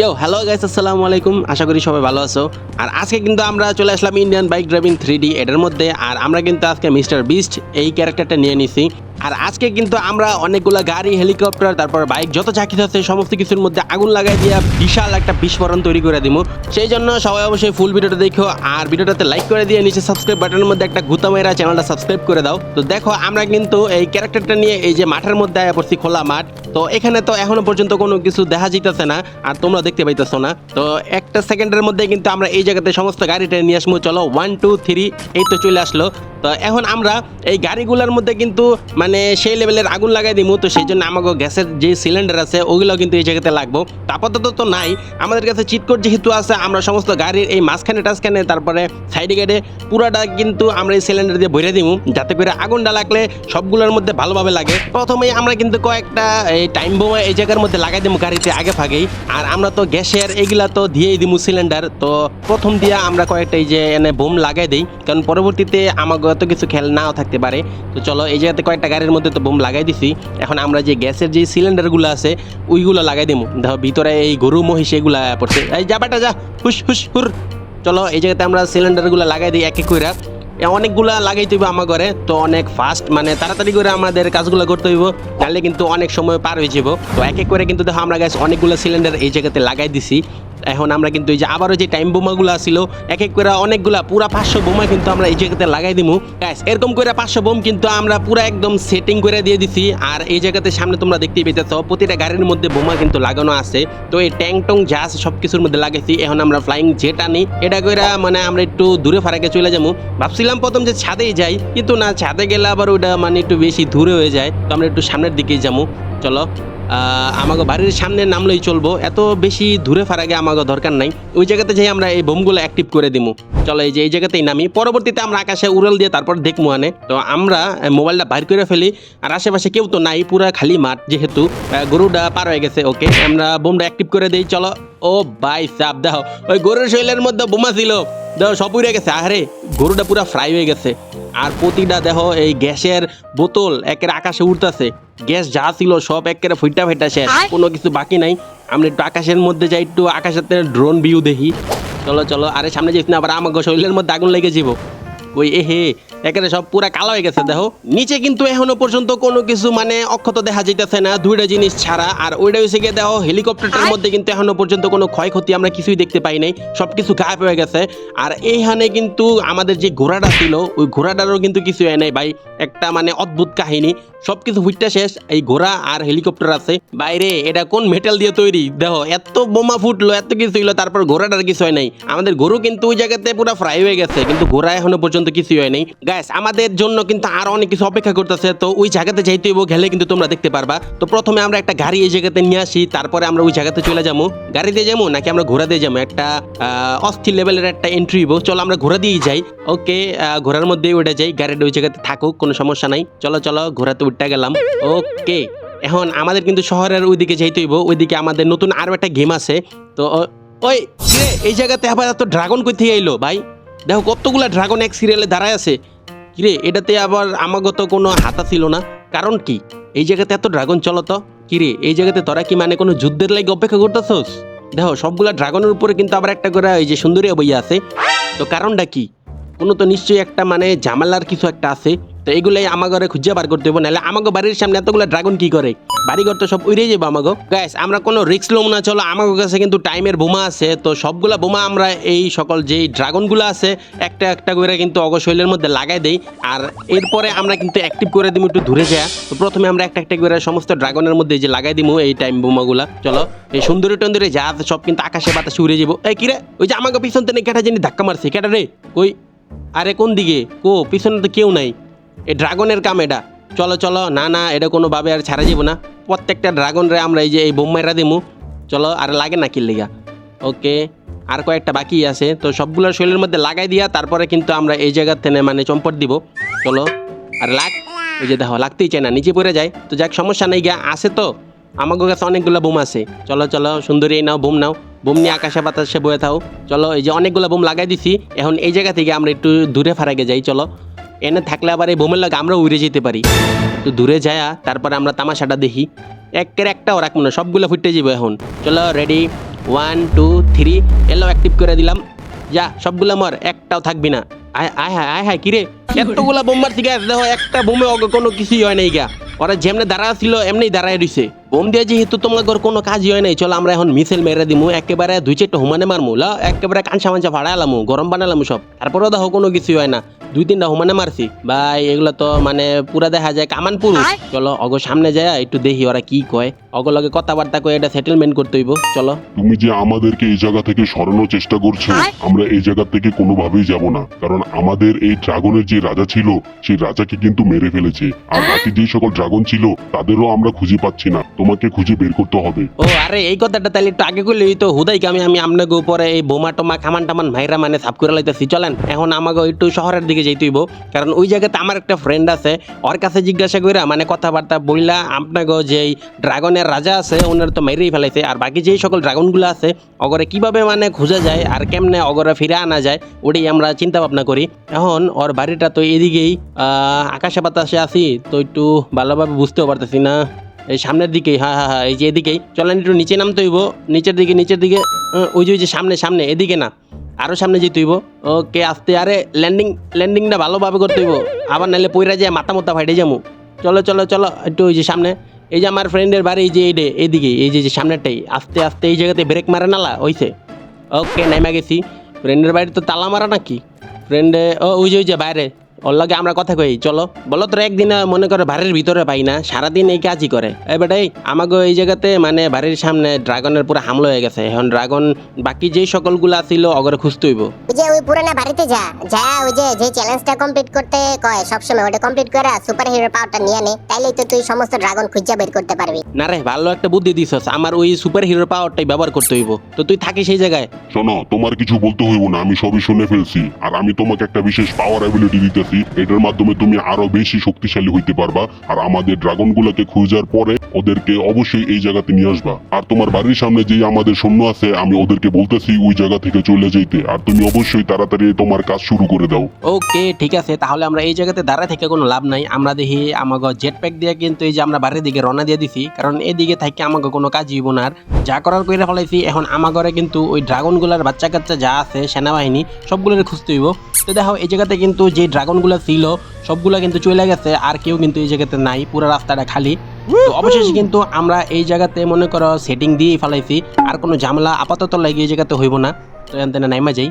ইয়ো hello guys আসসালামু আলাইকুম। আশা করি সবাই ভালো আছো। আর আজকে কিন্তু আমরা চলে আসলাম Indian bike driving three D এটার মধ্যে। আর আমরা কিন্তু আজকে মিস্টার বিস্ট এই ক্যারেক্টারটা নিয়ে নিছি। আর আজকে কিন্তু আমরা অনেকগুলো গাড়ি, হেলিকপ্টার, তারপর বাইক, যত কিছু আছে, সমস্ত কিছুর মধ্যে আগুন লাগাই দিয়ে বিশাল একটা বিস্ফোরণ তৈরি করে দিব সেই জন্য সবাই অবশ্যই ফুল ভিডিওটা দেখো আর ভিডিওটাতে লাইক করে দিয়ে নিচে সাবস্ক্রাইব বাটনের মধ্যে একটা গুতা মেরা চ্যানেলটা সাবস্ক্রাইব করে দাও। তো দেখো, আমরা কিন্তু এই ক্যারেক্টারটা নিয়ে এই যে মাঠের মধ্যে আয়া পড়ছি, খোলা মাঠ। তো এখানে তো এখনও পর্যন্ত কোনো কিছু দেখা যাইতেছে না আর তোমরা দেখতে পাইতেছো না। তো একটা সেকেন্ডের মধ্যে কিন্তু আমরা এই জায়গাতে সমস্ত গাড়িটা নিয়ে আসব। চলো ওয়ান টু থ্রি এই তো চলে আসলো। তো এখন আমরা এই গাড়িগুলোর মধ্যে কিন্তু মানে সেই লেভেলের আগুন লাগাই দিমু, তো সেই জন্য আমাকে গ্যাসের যে সিলিন্ডার আছে ওগুলো কিন্তু এই জায়গাতে লাগবো। আপাতত তো নাই, আমাদের কাছে চিটকোট যেহেতু আছে, আমরা সমস্ত গাড়ির এই মাঝখানে টাঝখানে, তারপরে সাইডে গেটে পুরাটা কিন্তু আমরা এই সিলিন্ডার দিয়ে ভরে দিমু, যাতে করে আগুনটা লাগলে সবগুলোর মধ্যে ভালোভাবে লাগে। প্রথমেই আমরা কিন্তু কয়েকটা এই টাইম বোমা এই জায়গার মধ্যে লাগাই দিব গাড়িতে আগে ফাগেই আর আমরা তো গ্যাসের এগুলা তো দিয়েই দিব সিলিন্ডার তো প্রথম দিয়া আমরা কয়েকটা এই যে এনে বোম লাগাই দিই, কারণ পরবর্তীতে আমাকে এত কিছু খেয়াল নাও থাকতে পারে। তো চলো এই জায়গাতে কয়েকটা গাড়ির মধ্যে তো বোম লাগাই দিছি। এখন আমরা যে গ্যাসের যে সিলিন্ডারগুলো আছে, ওইগুলো লাগাই দিমু। দেখো, ভিতরে এই গরু, মহিষ এগুলা পড়ছে। এই যা বেটা, যা। হুস হুস হুর। চলো, এই জায়গাতে আমরা সিলিন্ডারগুলো লাগাই দিই এক এক করে অনেকগুলা লাগাইতে হইব আমার ঘরে, তো অনেক ফাস্ট মানে তাড়াতাড়ি করে আমাদের কাজগুলো করতে হইব। তাহলে কিন্তু অনেক সময় পার হয়ে যাব তো এক এক করে কিন্তু দেখো, আমরা গাছ অনেকগুলো সিলিন্ডার এই জায়গাতে লাগাই দিছি। এখন আমরা কিন্তু এই যে আবারও যে টাইম বোমাগুলো ছিল এক এক করে অনেকগুলা পুরা পাঁচশো বোমা কিন্তু আমরা এই জায়গাতে লাগাই দিব গাইস এরকম করে পাঁচশো বোম কিন্তু আমরা পুরা একদম সেটিং করে দিয়ে দিছি। আর এই জায়গাতে সামনে তোমরা দেখতেই পেতেছ, প্রতিটা গাড়ির মধ্যে বোমা কিন্তু লাগানো আছে। তো এই ট্যাং টং যা আছে সব কিছুর মধ্যে লাগাইছি, এখন আমরা ফ্লাইং জেট আনি। এটা করে মানে আমরা একটু দূরে ফারাকে চলে যাব ভাবছিলাম প্রথম যে ছাদেই যাই, কিন্তু না, ছাদে গেলে আবার ওটা মানে একটু বেশি দূরে হয়ে যায়। তো আমরা একটু সামনের দিকেই যাব চলো। আমাকে বাড়ির সামনে নামলেই চলবো। এত বেশি দূরে ফারাগে আমাকে দরকার নাই। ওই জায়গাতে যাই আমরা এই বোমগুলো অ্যাক্টিভ করে দিমু। চলো এই যে এই জায়গাতেই নামি। পরবর্তীতে আমরা আকাশে উড়াল দিয়ে তারপর দেখব আনে। তো আমরা মোবাইলটা বাইর করে ফেলি। আর আশেপাশে কেউ তো নাই, পুরা খালি মাঠ যেহেতু। গরুটা পার হয়ে গেছে, ওকে। আমরা বোমটা অ্যাক্টিভ করে দিই, চলো। ও বাই সাপ দেখো ওই গরুর শৈলের মধ্যে বোমা ছিল। দেখো সব উড়ে গেছে আরে গরুটা পুরা ফ্রাই হয়ে গেছে। আর প্রতিটা দেখো এই গ্যাসের বোতল একের আকাশে উঠতেছে গ্যাস যা ছিল সব একেবারে ফুইটা ফেটা শেষ। কোনো কিছু বাকি নাই। আমরা একটু আকাশের মধ্যে যাই একটু আকাশের ড্রোন ভিউ দেখি। চলো চলো আরে সামনে যেতে না আবার আমার শরীরের মধ্যে আগুন লেগে যাব ওই এ হে এখানে সব পুরা কালো হয়ে গেছে দেখো। নিচে কিন্তু এখনও পর্যন্ত কোনো কিছু মানে অক্ষত দেখা যাইতেছে না দুইটা জিনিস ছাড়া। আর ওইটা হচ্ছে গিয়ে দেখো হেলিকপ্টারটার মধ্যে কিন্তু এখনও পর্যন্ত কোনো ক্ষয়ক্ষতি আমরা কিছুই দেখতে পাই নাই সব কিছু গায়েব হয়ে গেছে। আর এইখানে কিন্তু আমাদের যে ঘোড়াটা ছিল ওই ঘোড়াটারও কিন্তু কিছু হয় নাই ভাই। একটা মানে অদ্ভুত কাহিনী। সব কিছু ফুটটা শেষ এই ঘোড়া আর হেলিকপ্টার আছে। বাইরে এটা কোন মেটাল দিয়ে তৈরি? দেখো এত বোমা ফুটলো এত কিছু হইল তারপর ঘোড়াটার কিছু হয় নাই। আমাদের গরু কিন্তু ওই জায়গাতে পুরো ফ্রাই হয়ে গেছে কিন্তু ঘোড়া এখনও পর্যন্ত কিছুই হয় নাই। গ্যাস আমাদের জন্য কিন্তু আরও অনেক কিছু অপেক্ষা করতেছে। তো ওই জায়গাতে যাইতে হইব, গেলে কিন্তু তোমরা দেখতে পারবা। তো প্রথমে আমরা একটা গাড়ি এই জায়গাতে নিয়ে আসি, তারপরে আমরা ওই জায়গাতে চলে যাব। গাড়ি দিয়ে যাব নাকি আমরা ঘোড়া দিয়ে যাব? একটা অস্থির লেভেলের একটা এন্ট্রি হইব। চলো আমরা ঘোড়া দিয়েই যাই। ওকে ঘোড়ার মধ্যে ওইটা যাই। গাড়িটা ওই জায়গাতে থাকুক, কোনো সমস্যা নাই। চলো চলো, ঘোড়াতে উঠতে গেলাম। ওকে এখন আমাদের কিন্তু শহরের ওইদিকে যাইতে হইব। ওইদিকে আমাদের নতুন আরও একটা গেম আছে। তো ওই এই জায়গাতে আবার এত ড্রাগন কই থেকে আইলো, ভাই? দেখো, কতগুলা ড্রাগন এক সিরিয়ালে দাঁড়ায় আছে। কিরে, এটাতে আবার আমাগত কোনো হাতা ছিল না? কারণ কি? এই জায়গাতে এত ড্রাগন চলো তো? কিরে, এই জায়গাতে তোরা কি মানে কোনো যুদ্ধের লাগে অপেক্ষা করতেছস? দেখো, সবগুলা ড্রাগনের উপরে কিন্তু আবার একটা করে এই যে সুন্দরী বইয়া আছে। তো কারণটা কি? কোনো তো নিশ্চয়ই একটা মানে ঝামেলার কিছু একটা আছে। তো এগুলাই আমার ঘরে খুঁজে বার করতে হবে নাহলে আমাকে বাড়ির সামনে এতগুলো ড্রাগন কি করে? বাড়িঘর তো সব উড়ে যাব আমাকে। গ্যাস আমরা কোনো রিক্স লম না, চলো, আমার কাছে কিন্তু টাইমের বোমা আছে, তো সবগুলা বোমা আমরা এই সকল যেই ড্রাগনগুলো আছে, একটা একটা করে কিন্তু অগশৈলের মধ্যে লাগাই দেই, আর এরপরে আমরা কিন্তু অ্যাক্টিভ করে দিব একটু দূরে যায়। তো প্রথমে আমরা একটা একটা করে সমস্ত ড্রাগনের মধ্যে যে লাগাই দিব এই টাইম বোমাগুলা। চলো, এই সুন্দরী টন্দরী যা সব কিন্তু আকাশে বাতাসে উড়ে যাব এই কিরে ওই যে আমাকে পিছন থেকে কেটা জানি ধাক্কা মারছে, কেটা রে? ওই আরে কোন দিকে? কো? পিছনে তো কেউ নাই। এই ড্রাগনের কাম এটা। চলো চলো, না না, এটা কোনোভাবে আর ছাড়া যাব না। প্রত্যেকটা ড্রাগন রে আমরা এই যে এই বোম্মাইরা দিমু। চলো, আর লাগে না কিল লিগা। ওকে, আর কয়েকটা বাকি আছে। তো সবগুলো শরীরের মধ্যে লাগাই দিয়া তারপরে কিন্তু আমরা এই জায়গার থেকে মানে চম্পট দিব। চলো, আর লাগ, এই যে দেখো, লাগতেই চায় না, নিচে পড়ে যায়। তো যাক, সমস্যা নেই গিয়া, আছে তো। আমাদের কাছে অনেকগুলো বোম আছে। চলো চলো, সুন্দরী নাও, বোম নাও। বোম নিয়ে আকাশে বাতাসে বয়ে থাও। চলো, এই যে অনেকগুলো বোম লাগাই দিছি। এখন এই জায়গা থেকে আমরা একটু দূরে ফারাকে যাই, চলো। এনে থাকলে আবার এই বোমের লাগে আমরা উড়ে যেতে পারি। তো দূরে যায়া, তারপরে আমরা তামাশাটা দেখি। একের একটাও রাখব না সবগুলো ফুটে যাব এখন। চলো রেডি ওয়ান টু থ্রি এলো অ্যাক্টিভ করে দিলাম। যা, সবগুলো মর, একটাও থাকবি না। আয় আয় আয় হায় কিরে? এতগুলা বোম মারছি গ্যাস দেখো, একটা বোমে কোনো কিছুই হয় নাই গা। ওরা যেমনি দাঁড়া ছিল এমনি দাঁড়ায় রইছে। বোম দিয়ে যেহেতু তোমার কোনো কাজই হয় নাই, চলো আমরা এখন মিছিল মেরে দিমু। একেবারে দুই চারটা হুমানে মারমু। ল, একেবারে কাঁচা মাঞ্চা ফাড়ালামু গরম বানালামু সব। তারপরেও দেখো কোনো কিছুই হয় না। দুই তিনটা হুমানে মারছি। ভাই এগুলো তো মানে পুরা দেখা যায় কামান পুরুষ। চলো অগ সামনে যায় একটু দেখি ওরা কি কয়। অগ লগে কথাবার্তা কয়ে এটা সেটেলমেন্ট করতে হইব। চলো। তুমি যে আমাদেরকে এই জায়গা থেকে সরানোর চেষ্টা করছ আমরা এই জায়গা থেকে কোনোভাবেই যাব না। কারণ আমাদের এই ড্রাগনের যে রাজা ছিল সেই রাজাকে কিন্তু মেরে ফেলেছে। আর বাকি যে সকল ড্রাগন ছিল তাদেরও আমরা খুঁজে পাচ্ছি না। তোমাকে খুঁজে বের করতে হবে। ও আরে এই কথাটা তাহলে একটু আগে করলে তো হুদাই আমি আমি আপনাকে উপরে এই বোমা টোমা খামান টামান ভাইরা মানে সাফ করে লাইতেছি। চলেন এখন আমাকে একটু শহরের দিকে যেতে হইব কারণ ওই জায়গাতে আমার একটা ফ্রেন্ড আছে, ওর কাছে জিজ্ঞাসা কইরা মানে কথাবার্তা বইলা আপনাকে যেই ড্রাগনের রাজা আছে ওনার তো মেরেই ফেলাইছে। আর বাকি যেই সকল ড্রাগনগুলো আছে অগরে কীভাবে মানে খোঁজা যায় আর কেমনে অগরে ফিরে আনা যায়, ওটাই আমরা চিন্তা ভাবনা করি। এখন ওর বাড়িটা তো এদিকেই আকাশে বাতাসে আছি, তো একটু ভালোভাবে বুঝতেও পারতেছি না। এই সামনের দিকেই হ্যাঁ হ্যাঁ হ্যাঁ এই যে এদিকেই। চলেন একটু নিচে নামতে হইব। নিচের দিকে নিচের দিকে ওই যে ওই যে সামনে সামনে, এদিকে না। আরও সামনে যেতে হইব ওকে, আস্তে, আরে ল্যান্ডিং ল্যান্ডিংটা ভালোভাবে করতে হইব। আবার নাহলে পইরা যায়, মাথা মোতা ফাইটে যাব চলো চলো চলো, একটু ওই যে সামনে। এই যে আমার ফ্রেন্ডের বাড়ি, এই যে এই ডে এইদিকে, এই যে যে সামনেরটাই। আস্তে আস্তে এই জায়গাতে ব্রেক মারে নালা, হইছে। ওকে নেমে গেছি। ফ্রেন্ডের বাড়ি তো তালা মারা নাকি? ফ্রেন্ডে ও, ওই যে ওই যে, বাইরে। ওর লগে আমরা কথা কই চলো। বলো তো একদিন মনে করে বাড়ির ভিতরে পাই না সারাদিন এই কাজই করে। এ বেটাই আমাকে এই জায়গাতে মানে বাড়ির সামনে ড্রাগনের পুরো হামলা হয়ে গেছে। এখন ড্রাগন বাকি যেই সকলগুলা ছিল অগরে খুঁজতে হইব। ওই যে ওই পুরানা বাড়িতে যা যা ওই যে যে চ্যালেঞ্জটা কমপ্লিট করতে কয় সবসময় ওটা কমপ্লিট করে সুপার হিরো পাওয়ারটা নিয়ে নে তাইলেই তো তুই সমস্ত ড্রাগন খুঁজে বের করতে পারবি। না রে ভালো একটা বুদ্ধি দিছস। আমার ওই সুপার হিরোর পাওয়ারটাই ব্যবহার করতে হইব। তো তুই থাকিস সেই জায়গায়। শোনো তোমার কিছু বলতে হইব না আমি সবই শুনে ফেলছি। আর আমি তোমাকে একটা বিশেষ পাওয়ার অ্যাবিলিটি দিতেছি এটার মাধ্যমে তুমি আরও বেশি শক্তিশালী হইতে পারবা। আর আমাদের ড্রাগন গুলাকে খুঁজার পরে ওদেরকে অবশ্যই এই জায়গাতে নিয়ে আসবা। আর তোমার বাড়ির সামনে যে আমাদের সৈন্য আছে, আমি ওদেরকে বলতেছি ওই জায়গা থেকে চলে যেতে আর তুমি অবশ্যই তাড়াতাড়ি তোমার কাজ শুরু করে দাও। ওকে, ঠিক আছে, তাহলে আমরা এই জায়গাতে দাঁড়ায় থেকে কোনো লাভ নাই। আমরা দেখি আমাকে জেট প্যাক দিয়ে কিন্তু এই যে আমরা বাড়ির দিকে রওনা দিয়ে দিছি, কারণ এদিকে থেকে আমাকে কোনো কাজ হইব না। আর যা করার কইরা ফেলাইছি, এখন আমার ঘরে কিন্তু ওই ড্রাগনগুলার বাচ্চা কাচ্চা যা আছে, সেনাবাহিনী, সবগুলোর খুঁজতে হইব। তো দেখো, এই জায়গাতে কিন্তু যে ড্রাগনগুলো ছিল সবগুলো কিন্তু চলে গেছে আর কেউ কিন্তু এই জায়গাতে নাই পুরো রাস্তাটা খালি। তো অবশেষে কিন্তু আমরা এই জায়গাতে মনে করো সেটিং দিয়েই ফেলাইছি আর কোনো ঝামেলা আপাতত লাগে এই জায়গাতে হইব না। তো এনতে নাইমা যাই।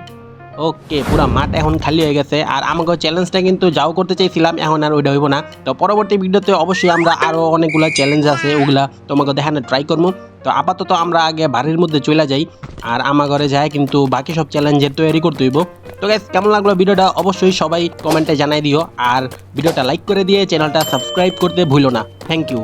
ওকে পুরা মাঠ এখন খালি হয়ে গেছে আর আমাকে চ্যালেঞ্জটা কিন্তু যাও করতে চাইছিলাম এখন আর ওইটা হইব না। তো পরবর্তী ভিডিওতে অবশ্যই আমরা আরও অনেকগুলো চ্যালেঞ্জ আছে ওগুলা তোমাকে দেখানো ট্রাই করব। তো আপাতত আমরা আগে বাড়ির মধ্যে চলে যাই আর আমার ঘরে যাই কিন্তু বাকি সব চ্যালেঞ্জের তৈরি করতে হইব। তো গাইস কেমন লাগল ভিডিওটা? অবশ্যই সবাই কমেন্টে জানাই দিও। আর ভিডিওটা লাইক করে দিয়ে চ্যানেলটা সাবস্ক্রাইব করতে ভুলো না। Thank you